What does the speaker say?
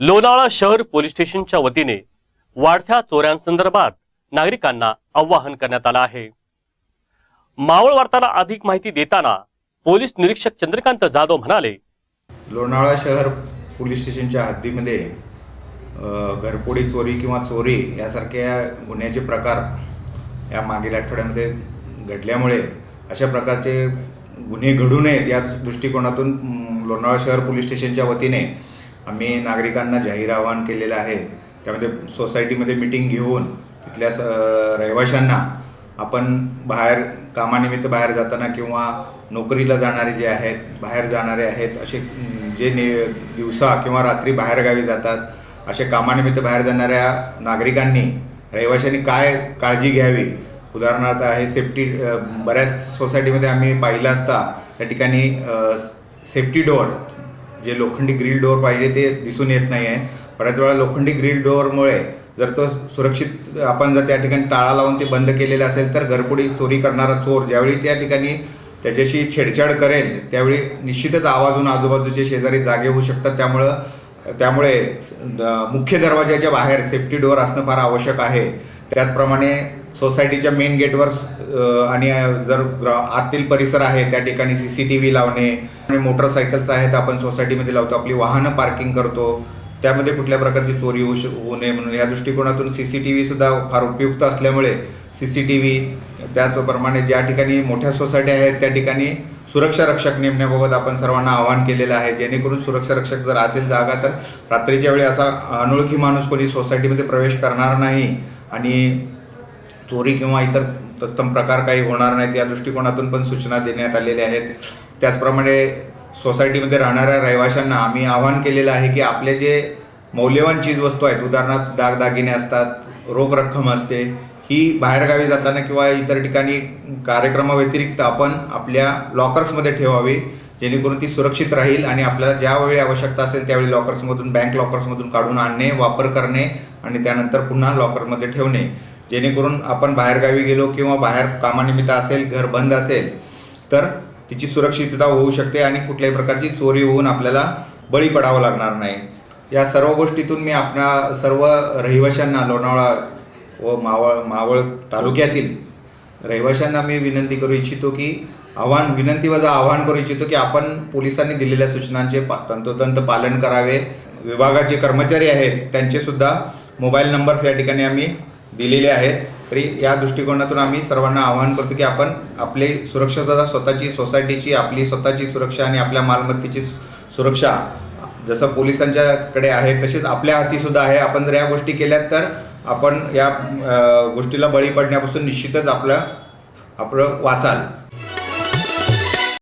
लोणावळा शहर पोलीस स्टेशनच्या वतीने वाढत्या चोऱ्यांसंदर्भात नागरिकांना आवाहन करण्यात आलं आहे. मावळ वार्ताला अधिक माहिती देताना पोलीस निरीक्षक चंद्रकांत जाधव म्हणाले लोणावळा शहर पोलीस स्टेशनच्या हद्दीमध्ये घरपोडी चोरी किंवा चोरी यासारख्या गुन्ह्याचे प्रकार या मागील आठवड्यामध्ये घडल्यामुळे अशा प्रकारचे गुन्हे घडू नयेत या दृष्टिकोनातून लोणावळा शहर पोलीस स्टेशनच्या वतीने आम्ही नागरिकांना जाहीर आवाहन केलेलं आहे. त्यामध्ये सोसायटीमध्ये मिटिंग घेऊन तिथल्या स रहिवाशांना आपण बाहेर कामानिमित्त बाहेर जाताना किंवा नोकरीला जाणारे जे आहेत बाहेर जाणारे आहेत असे जे ने दिवसा किंवा रात्री बाहेरगावी जातात असे कामानिमित्त बाहेर जाणाऱ्या नागरिकांनी रहिवाशांनी काय काळजी घ्यावी? उदाहरणार्थ आहे सेफ्टी बऱ्याच सोसायटीमध्ये आम्ही पाहिलं असता त्या ठिकाणी सेफ्टी डोअर जे लोखंडी ग्रिल डोअर पाहिजे ते दिसून येत नाही आहे बऱ्याच वेळा लोखंडी ग्रिल डोअरमुळे जर तो सुरक्षित आपण जर त्या ठिकाणी टाळा लावून ते बंद केलेलं असेल तर घरपुडी चोरी करणारा चोर ज्यावेळी त्या ठिकाणी त्याच्याशी छेडछाड करेल त्यावेळी निश्चितच आवाजून आजूबाजूचे शेजारी जागे होऊ शकतात. त्यामुळं त्यामुळे मुख्य दरवाजाच्या बाहेर सेफ्टी डोअर असणं फार आवश्यक आहे. त्याचप्रमाणे सोसायटीच्या मेन गेटवर आणि जर आतील परिसर आहे त्या ठिकाणी सी सी टी व्ही लावणे आणि मोटरसायकल्स आहेत आपण सोसायटीमध्ये लावतो आपली वाहनं पार्किंग करतो त्यामध्ये कुठल्या प्रकारची चोरी होऊ श होऊ नये म्हणून. या दृष्टिकोनातून सी सी टी व्हीसुद्धा फार उपयुक्त असल्यामुळे सी सी टी व्ही त्याचप्रमाणे ज्या ठिकाणी मोठ्या सोसायटी आहेत त्या ठिकाणी सुरक्षा रक्षक नेमण्याबाबत आपण सर्वांना आवाहन केलेलं आहे. जेणेकरून सुरक्षा रक्षक जर असेल जागा तर रात्रीच्या वेळी असा अनोळखी माणूस कोणी सोसायटीमध्ये प्रवेश करणार नाही. आणि चोरी किंवा इतर तत्सम प्रकार काही होणार नाहीत या दृष्टिकोनातून पण सूचना देण्यात आलेल्या आहेत. त्याचप्रमाणे सोसायटीमध्ये राहणाऱ्या रहिवाशांना आम्ही आवाहन केलेलं आहे की आपले जे मौल्यवान चीजवस्तू आहेत उदाहरणार्थ दागदागिने असतात रोख रक्कम असते ही बाहेरगावी जाताना किंवा इतर ठिकाणी कार्यक्रमाव्यतिरिक्त आपण आपल्या लॉकर्समध्ये ठेवावी जेणेकरून ती सुरक्षित राहील आणि आपल्याला ज्यावेळी आवश्यकता असेल त्यावेळी लॉकर्समधून बँक लॉकर्समधून काढून आणणे वापर करणे आणि त्यानंतर पुन्हा लॉकरमध्ये ठेवणे. जेणेकरून आपण बाहेरगावी गेलो किंवा बाहेर कामानिमित्त असेल घर बंद असेल तर तिची सुरक्षितता होऊ शकते आणि कुठल्याही प्रकारची चोरी होऊन आपल्याला बळी पडावं लागणार नाही. या सर्व गोष्टीतून मी आपणा सर्व रहिवाशांना लोणावळा व मावळ मावळ तालुक्यातील रहिवाशांना मी विनंती करू इच्छितो की आव्हान विनंती वजा आवाहन करू इच्छितो की आपण पोलिसांनी दिलेल्या सूचनांचे पा तंतोतंत पालन करावे. विभागाचे कर्मचारी आहेत त्यांचेसुद्धा मोबाईल नंबर्स या ठिकाणी आम्ही दिलेले आहेत. तरी या दृष्टिकोनातून आम्ही सर्वांना आवाहन करतो की आपण आपली सुरक्षितता स्वतःची सोसायटीची आपली स्वतःची सुरक्षा आणि आपल्या मालमत्तेची सुरक्षा जसं पोलिसांच्याकडे आहे तसेच आपल्या हातीसुद्धा आहे. आपण जर या गोष्टी केल्यात तर आपण या गोष्टीला बळी पडण्यापासून निश्चितच आपलं आपलं वाचाल.